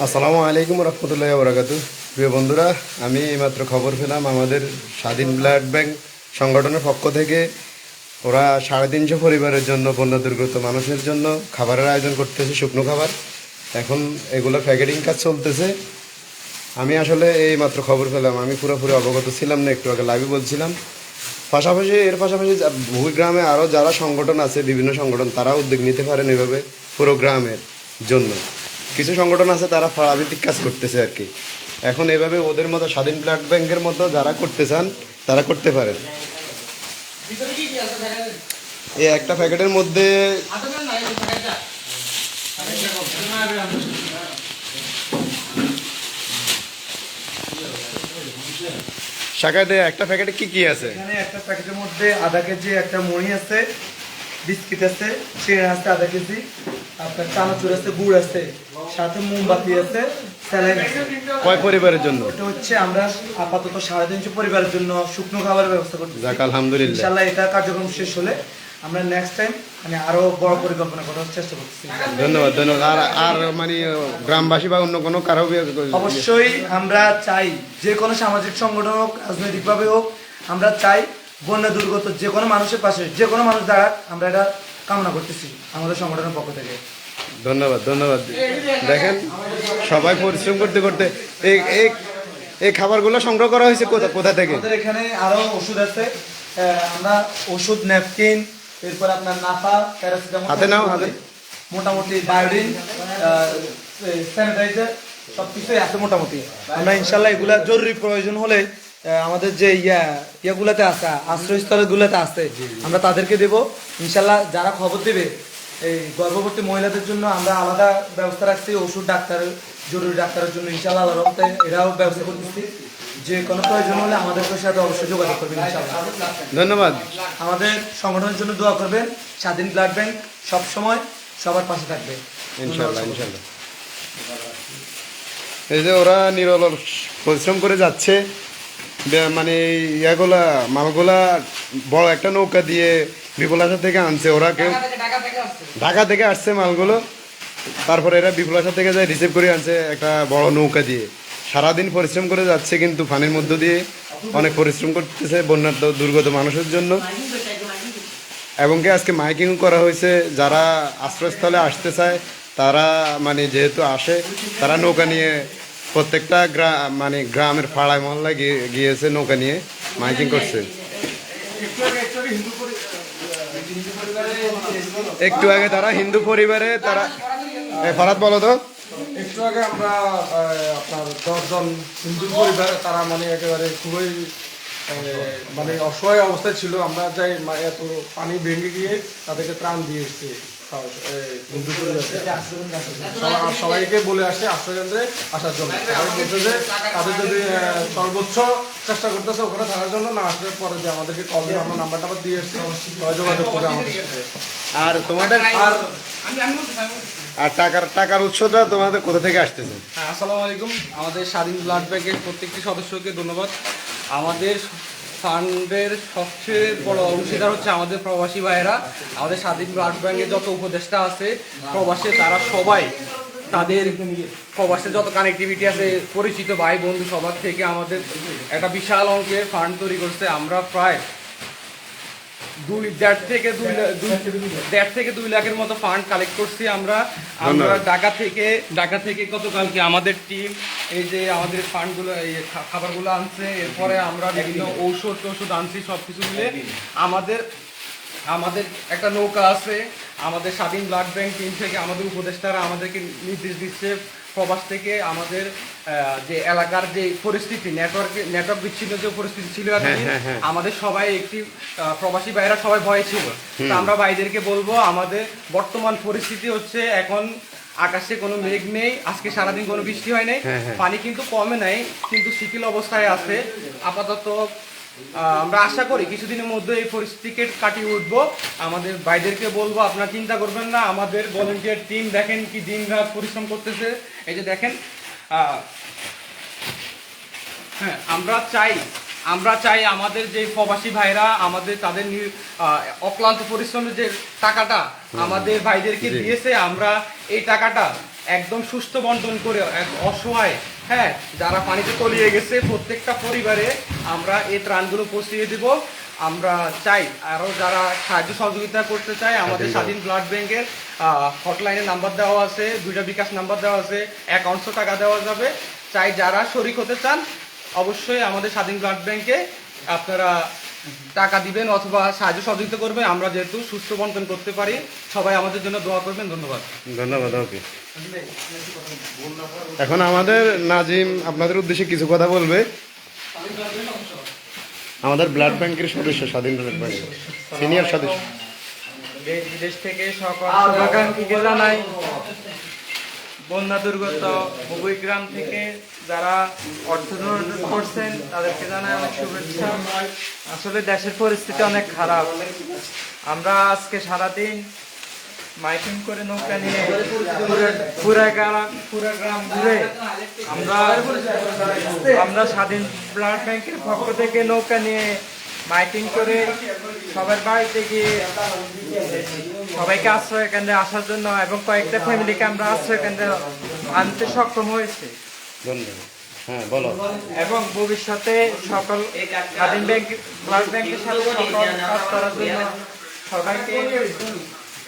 আসসালামু আলাইকুম রহমতুল্লাহ বরাকাতু। প্রিয় বন্ধুরা, আমি এইমাত্র খবর পেলাম আমাদের স্বাধীন ব্লাড ব্যাংক সংগঠনের পক্ষ থেকে। ওরা সাড়ে তিনশো পরিবারের জন্য বন্যা দুর্গত মানুষের জন্য খাবারের আয়োজন করতেছে, শুকনো খাবার। এখন এগুলো প্যাকেটিং কাজ চলতেছে। আমি আসলে এই মাত্র খবর পেলাম, আমি পুরোপুরি অবগত ছিলাম না, একটু আগে লাইভে বলছিলাম। পাশাপাশি, এর পাশাপাশি যা- বহু গ্রামে আরও যারা সংগঠন আছে, বিভিন্ন সংগঠন তারা উদ্যোগ নিতে পারেন এভাবে পুরো গ্রামের জন্য। কিছু সংগঠন আছে তারা ফলাভিত্তিক কাজ করতেছে আর কি। এখন এভাবে ওদের মতো স্বাধীন ব্লাড ব্যাংকের মতো যারা করতে চান, তারা করতে পারেন। এই একটা প্যাকেটের মধ্যে শাখাতে একটা প্যাকেটে কি কি আছে? একটা প্যাকেটের মধ্যে আধা কেজি একটা মুড়ি আছে, বিস্কিট আছে, চিড়ে আছে আধা কেজি, আপনার চানাচুর আছে, গুড় আছে। সাথে মোমবাতি আছে স্যালাইন কয় পরিবারের জন্য? এটা হচ্ছে আমরা আপাতত সাড়ে তিনশো পরিবারের জন্য শুকনো খাবারের ব্যবস্থা করছি। যাক আলহামদুলিল্লাহ। ইনশাল্লাহ এটা কার্যক্রম শেষ হলে আমরা নেক্সট টাইম মানে আরও বড় পরিকল্পনা করার চেষ্টা করছি। ধন্যবাদ ধন্যবাদ। আর আর মানে গ্রামবাসী বা অন্য কোনো কারও অবশ্যই আমরা চাই যে কোনো সামাজিক সংগঠন হোক রাজনৈতিকভাবে হোক আমরা চাই বন্যা দুর্গত যে কোনো মানুষের পাশে যে কোনো মানুষ দাঁড়াক আমরা এটা কামনা করতেছি আমাদের সংগঠনের পক্ষ থেকে। ধন্যবাদ ধন্যবাদ। দেখেন সবাই পরিশ্রম করতে করতে এই এই খাবারগুলো সংগ্রহ করা হয়েছে কোথা কোথা থেকে? এখানে আরও ওষুধ আছে। আমরা ওষুধ ন্যাপকিন এরপর আপনার নাফা প্যারাসিটামল হাতে নাও, হাতে। মোটামুটি বায়োডিন স্যানিটাইজার সব কিছুই আছে মোটামুটি। আমরা ইনশাল্লাহ এগুলা জরুরি প্রয়োজন হলে আমাদের যে ইয়া ইয়াগুলাতে আছে আশ্রয়স্থলগুলোতে আছে আমরা তাদেরকে দেব। ইনশাল্লাহ যারা খবর দেবে এই গর্ভবতী মহিলাদের জন্য আমরা আলাদা ব্যবস্থা রাখছি ওষুধ ডাক্তার জরুরি ডাক্তারের জন্য ইনশাল্লাহ আল্লাহ রহমতে এরাও ব্যবস্থা করতেছি। যে কোনো প্রয়োজন হলে আমাদের সাথে অবশ্যই যোগাযোগ করবেন ইনশাল্লাহ ধন্যবাদ। আমাদের সংগঠনের জন্য দোয়া করবেন স্বাধীন ব্লাড ব্যাংক সব সময় সবার পাশে থাকবে। ইনশাল্লাহ ইনশাল্লাহ এই যে ওরা নিরল পরিশ্রম করে যাচ্ছে মানে ইয়াগুলা মালগুলা বড় একটা নৌকা দিয়ে বিপুলাশা থেকে আনছে ওরা কেউ ঢাকা থেকে আসছে। মালগুলো। তারপরে এরা বিপুলাশা থেকে যায় রিসিভ করে আনছে একটা বড় নৌকা দিয়ে। সারাদিন পরিশ্রম করে যাচ্ছে কিন্তু পানির মধ্য দিয়ে অনেক পরিশ্রম করতেছে বন্যার দুর্গত মানুষের জন্য। এবং কি আজকে মাইকিং করা হয়েছে যারা আশ্রয়স্থলে আসতে চায় তারা মানে যেহেতু আসে তারা নৌকা নিয়ে প্রত্যেকটা গ্রাম মানে গ্রামের পাড়ায় মহল্লায় গিয়ে গিয়েছে নৌকা নিয়ে মাইকিং করছে। একটু আগে তারা হিন্দু পরিবারে তারা ভারত ফরাত বলো তো। একটু আগে আমরা আপনার দশজন হিন্দু পরিবার তারা মানে একেবারে খুবই মানে অসহায় অবস্থায় ছিল। আমরা যাই এত পানি ভেঙে গিয়ে তাদেরকে ত্রাণ দিয়ে এসছি। সবাইকে বলে আসছে আশ্রয়কেন্দ্রে আসার জন্য। বলছে যে তাদের যদি সর্বোচ্চ চেষ্টা করতেছে ওখানে থাকার জন্য না আসলে পরে যে আমাদেরকে কল দিয়ে আমরা নাম্বারটা আবার দিয়ে এসছি যোগাযোগ করে আমাদের আর তোমাদের আর আর টাকার টাকার উৎসটা তোমাদের কোথা থেকে আসতেছে? হ্যাঁ আসসালামু আলাইকুম। আমাদের স্বাধীন ব্লাড ব্যাংকের প্রত্যেকটি সদস্যকে ধন্যবাদ। আমাদের ফান্ডের সবচেয়ে বড় অংশীদার হচ্ছে আমাদের প্রবাসী ভাইয়েরা। আমাদের স্বাধীন ব্লাড ব্যাংকের যত উপদেষ্টা আছে, প্রবাসে তারা সবাই তাদের প্রবাসে যত কানেক্টিভিটি আছে, পরিচিত ভাই বন্ধু সবার থেকে আমাদের একটা বিশাল অঙ্কের ফান্ড তৈরি করছে। আমরা প্রায় দুই দেড় থেকে দুই দেড় থেকে দুই লাখের মতো ফান্ড কালেক্ট করছি আমরা। আমরা। ঢাকা থেকে ঢাকা থেকে গতকালকে আমাদের টিম এই যে আমাদের ফান্ডগুলো এই খা- খাবারগুলো আনছে। এরপরে আমরা বিভিন্ন ঔষধ টৌষধ আনছি সব কিছু মিলে। আমাদের আমাদের একটা নৌকা আছে আমাদের স্বাধীন ব্লাড ব্যাংক টিম থেকে আমাদের উপদেষ্টারা আমাদেরকে নির্দেশ দিচ্ছে প্রবাস থেকে আমাদের যে এলাকার যে পরিস্থিতি নেটওয়ার্ক নেটওয়ার্ক বিচ্ছিন্ন যে পরিস্থিতি ছিল এতদিন, হ্যাঁ, হ্যাঁ। আমাদের সবাই একটি প্রবাসী ভাইরা সবাই ভয় ছিল তো আমরা ভাইদেরকে বলব আমাদের বর্তমান পরিস্থিতি হচ্ছে এখন আকাশে কোনো মেঘ নেই আজকে সারাদিন কোনো বৃষ্টি হয় নাই হ্যাঁ, হ্যাঁ। পানি কিন্তু কমে নাই কিন্তু শিথিল অবস্থায় আছে আপাতত আমরা আশা করি কিছুদিনের মধ্যে এই পরিস্থিতিকে কাটিয়ে উঠবো। আমাদের ভাইদেরকে বলব আপনারা চিন্তা করবেন না আমাদের ভলেন্টিয়ার টিম দেখেন কি দিন রাত পরিশ্রম করতেছে। এই যে দেখেন হ্যাঁ আমরা চাই আমরা চাই আমাদের যে প্রবাসী ভাইরা আমাদের তাদের অক্লান্ত পরিশ্রমের যে টাকাটা আমাদের ভাইদেরকে দিয়েছে আমরা এই টাকাটা একদম সুস্থ বন্টন করে এক অসহায় হ্যাঁ যারা পানিতে তলিয়ে গেছে প্রত্যেকটা পরিবারে আমরা এই ত্রাণগুলো পৌঁছিয়ে দিব। আমরা চাই আরও যারা সাহায্য সহযোগিতা করতে চায় আমাদের স্বাধীন ব্লাড ব্যাংকের হটলাইনে নাম্বার দেওয়া আছে দুইটা বিকাশ নাম্বার দেওয়া আছে অ্যাকাউন্টসও টাকা দেওয়া যাবে। চাই যারা শরিক হতে চান অবশ্যই আমাদের স্বাধীন ব্লাড ব্যাংকে আপনারা টাকা দিবেন অথবা সাহায্য সহযোগিতা করবেন আমরা যেহেতু সুস্থ বন্টন করতে পারি সবাই আমাদের জন্য দোয়া করবেন ধন্যবাদ। ধন্যবাদ ওকে। এখন আমাদের নাজিম আপনাদের উদ্দেশ্যে কিছু কথা বলবে? আমাদের ব্লাড ব্যাংকের সদস্য স্বাধীন ব্লাড ব্যাংক সিনিয়র সদস্য। দেশ বিদেশ থেকে সকল শুভাকাঙ্ক্ষীকে জানাই। বন্যা দুর্গত হুগুই গ্রাম থেকে যারা অর্থ করছেন, তাদেরকে জানাই অনেক শুভেচ্ছা। আসলে দেশের পরিস্থিতি অনেক খারাপ। আমরা আজকে সারাদিন মাইকিং করে নৌকা নিয়ে পুরা গ্রাম পুরা গ্রাম ঘুরে আমরা আমরা স্বাধীন ব্লাড ব্যাংকের পক্ষ থেকে নৌকা নিয়ে মাইকিং করে সবার বাড়িতে গিয়ে সবাইকে আশ্রয় কেন্দ্রে আসার জন্য এবং কয়েকটা ফ্যামিলিকে আমরা আশ্রয় কেন্দ্রে আনতে সক্ষম হয়েছে। ধন্যবাদ। হ্যাঁ বলো। এবং ভবিষ্যতে সকল স্বাধীন ব্যাংক ব্লাড ব্যাংকের সাথে সকল কাজ করার জন্য সবাইকে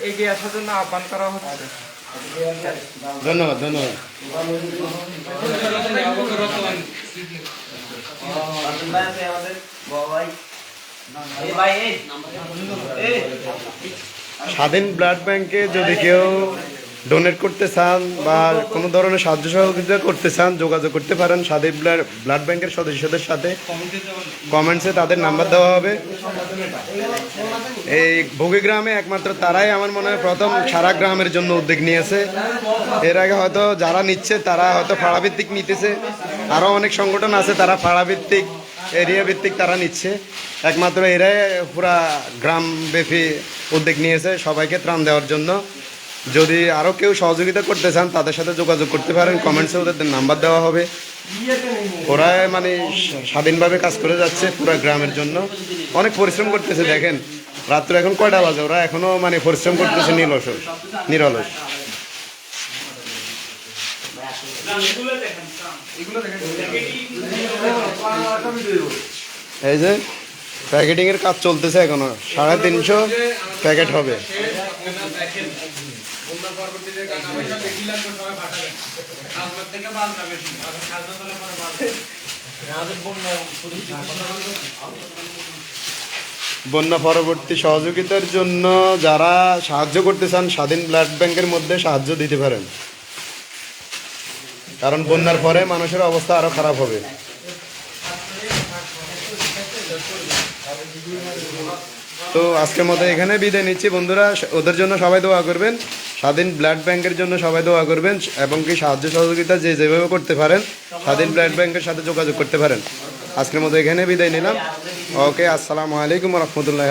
এগিয়ে আসার জন্য আহ্বান করা হচ্ছে। ধন্যবাদ ধন্যবাদ। স্বাধীন ব্লাড ব্যাংকে যদি কেউ ডোনেট করতে চান বা কোনো ধরনের সাহায্য সহযোগিতা করতে চান, যোগাযোগ করতে পারেন স্বাধীন ব্লাড ব্লাড ব্যাংকের সদস্যদের সাথে। কমেন্টসে তাদের নাম্বার দেওয়া হবে। এই ভোগী গ্রামে একমাত্র তারাই আমার মনে হয় প্রথম সারা গ্রামের জন্য উদ্যোগ নিয়েছে। এর আগে হয়তো যারা নিচ্ছে, তারা হয়তো ফাড়াভিত্তিক নিতেছে। আরও অনেক সংগঠন আছে, তারা ফাড়াভিত্তিক এরিয়া ভিত্তিক তারা নিচ্ছে। একমাত্র এরাই পুরা গ্রাম ব্যাপী উদ্যোগ নিয়েছে সবাইকে ত্রাণ দেওয়ার জন্য। যদি আরও কেউ সহযোগিতা করতে চান, তাদের সাথে যোগাযোগ করতে পারেন। কমেন্টসে ওদের নাম্বার দেওয়া হবে। ওরা মানে স্বাধীনভাবে কাজ করে যাচ্ছে পুরো গ্রামের জন্য। অনেক পরিশ্রম করতেছে, দেখেন। রাত্রে এখন কয়টা বাজে? ওরা এখনও মানে পরিশ্রম করতেছে নিরলস নিরলস। এই যে প্যাকেটিং এর কাজ চলতেছে এখনও। সাড়ে তিনশো প্যাকেট হবে। বন্যা পরবর্তী সহযোগিতার জন্য যারা সাহায্য করতে চান, স্বাধীন ব্লাড ব্যাংকের মধ্যে সাহায্য দিতে পারেন। কারণ বন্যার পরে মানুষের অবস্থা আরও খারাপ হবে। তো আজকের মতো এখানে বিদায় নিচ্ছি। বন্ধুরা, ওদের জন্য সবাই দোয়া করবেন। স্বাধীন ব্লাড ব্যাংকের জন্য সবাই দোয়া করবেন এবং কি সাহায্য সহযোগিতা যে যেভাবে করতে পারেন, স্বাধীন ব্লাড ব্যাংকের সাথে যোগাযোগ করতে পারেন। আজকের মতো এখানে বিদায় নিলাম। ওকে, আসসালামু আলাইকুম রহমতুল্লাহ